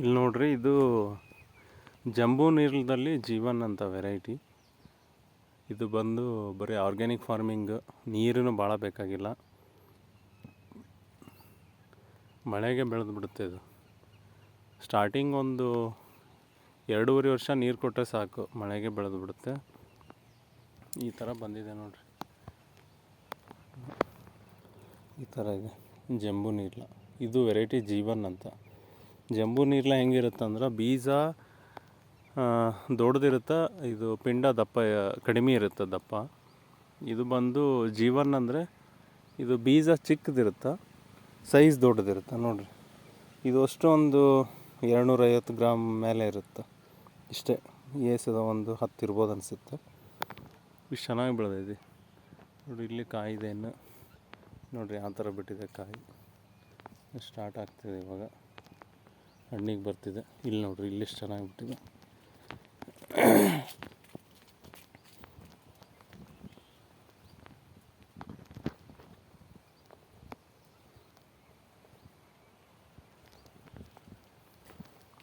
ಇಲ್ಲಿ ನೋಡ್ರಿ, ಇದು ಜಂಬೂ ನೀರ್ಲದಲ್ಲಿ ಜೀವನ್ ಅಂತ ವೆರೈಟಿ. ಇದು ಬಂದು ಬರೀ ಆರ್ಗ್ಯಾನಿಕ್ ಫಾರ್ಮಿಂಗ್ ನೀರೂ ಭಾಳ ಬೇಕಾಗಿಲ್ಲ. ಮಳೆಗೆ ಬೆಳೆದು ಬಿಡುತ್ತೆ ಇದು. ಸ್ಟಾರ್ಟಿಂಗ್ ಒಂದು ಎರಡೂವರೆ ವರ್ಷ ನೀರು ಕೊಟ್ಟರೆ ಸಾಕು, ಮಳೆಗೆ ಬೆಳೆದು ಬಿಡುತ್ತೆ ಈ ಥರ ಬಂದಿದೆ ನೋಡ್ರಿ. ಈ ಥರ ಇದೆ, ಜಂಬೂ ನೀರ್ಲ. ಇದು ವೆರೈಟಿ ಜೀವನ್ ಅಂತ. ಜಂಬೂ ನೀರ್ಲ ಹೆಂಗಿರುತ್ತೆ ಅಂದ್ರೆ ಬೀಜ ದೊಡ್ಡದಿರುತ್ತೆ ಇದು ಪಿಂಡ ದಪ್ಪ, ಕಡಿಮೆ ಇರುತ್ತೆ ದಪ್ಪ. ಇದು ಬಂದು ಜೀವನ್ ಅಂದರೆ ಇದು ಬೀಜ ಚಿಕ್ಕದಿರುತ್ತೆ, ಸೈಜ್ ದೊಡ್ಡದಿರುತ್ತೆ, ನೋಡಿರಿ. ಇದು ಅಷ್ಟೊಂದು ಎರಡುನೂರೈವತ್ತು ಗ್ರಾಮ್ ಮೇಲೆ ಇರುತ್ತೆ. ಇಷ್ಟೇ, ಏಸದ ಒಂದು ಹತ್ತು ಇರ್ಬೋದು ಅನಿಸುತ್ತೆ. ಇಷ್ಟು ಚೆನ್ನಾಗಿ ಬೆಳೆದೈತಿ ನೋಡಿ, ಇಲ್ಲಿ ಕಾಯಿದೆ ಇನ್ನು. ನೋಡಿರಿ, ಆ ಥರ ಬಿಟ್ಟಿದೆ ಕಾಯಿ. ಸ್ಟಾರ್ಟ್ ಆಗ್ತಿದೆ ಇವಾಗ. ಹಣ್ಣಿಗೆ ಬರ್ತಿದೆ. ಇಲ್ಲಿ ನೋಡ್ರಿ, ಇಲ್ಲಿ ಎಷ್ಟು ಚೆನ್ನಾಗಿ ಬಿಟ್ಟಿದೆ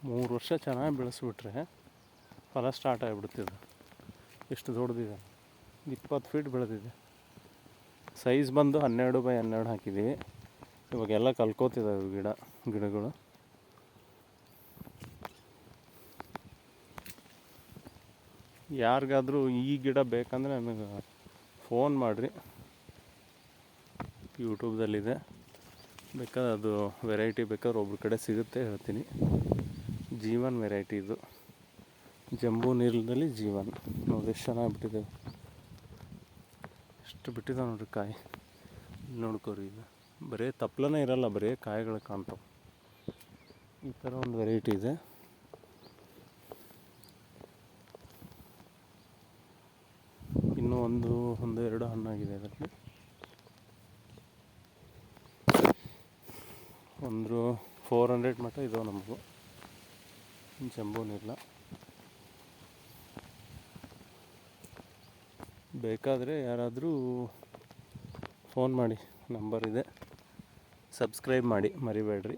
ಮೂರು ವರ್ಷ ಚೆನ್ನಾಗಿ ಬೆಳೆಸ್ಬಿಟ್ರೆ ಫಲ ಸ್ಟಾರ್ಟ್ ಆಗಿಬಿಡ್ತಿದೆ ಎಷ್ಟು ದೊಡ್ಡದಿದೆ. ಇಪ್ಪತ್ತು ಫೀಟ್ ಬೆಳೆದಿದೆ. ಸೈಜ್ ಬಂದು ಹನ್ನೆರಡು ಬೈ ಹನ್ನೆರಡು ಹಾಕಿದ್ದೀವಿ ಇವಾಗೆಲ್ಲ ಕಲ್ಕೋತಿದ್ದಾವೆ ಗಿಡ, ಗಿಡಗಳು. ಯಾರಿಗಾದರೂ ಈ ಗಿಡ ಬೇಕಂದರೆ ನನಗೆ ಫೋನ್ ಮಾಡಿರಿ. ಯೂಟ್ಯೂಬ್ದಲ್ಲಿದೆ. ಬೇಕಾದ್ರೆ ಅದು ವೆರೈಟಿ ಬೇಕಾದ್ರೆ ಒಬ್ರ ಕಡೆ ಸಿಗುತ್ತೆ ಹೇಳ್ತೀನಿ. ಜೀವನ್ ವೆರೈಟಿ ಇದು. ಜಂಬೂ ನೀರಿನಲ್ಲಿ ಜೀವನ್. ನೋಡಿ ಎಷ್ಟು ಚೆನ್ನಾಗಿ ಬಿಟ್ಟಿದೆ ಎಷ್ಟು ಬಿಟ್ಟಿದೆ ನೋಡ್ರಿ ಕಾಯಿ. ನೋಡ್ಕೋರಿ ಇದು. ಬರೀ ತಪ್ಪಲನೇ ಇರಲ್ಲ, ಬರೀ ಕಾಯಿಗಳು ಕಾಣ್ತಾವೆ. ಈ ಥರ ಒಂದು ವೆರೈಟಿ ಇದೆ ಇನ್ನೂ ಒಂದು ಒಂದು, ಎರಡು ಹಣ್ಣಾಗಿದೆ ಅದರಲ್ಲಿ. ಒಂದು ಫೋರ್ ಹಂಡ್ರೆಡ್ ಮಟ್ಟ ಇದಾವೆ ನಮಗೂ ಜಂಬೂನಿಲ್ಲ ಬೇಕಾದರೆ ಯಾರಾದರೂ ಫೋನ್ ಮಾಡಿ, ನಂಬರ್ ಇದೆ. ಸಬ್ಸ್ಕ್ರೈಬ್ ಮಾಡಿ, ಮರಿಬೇಡ್ರಿ.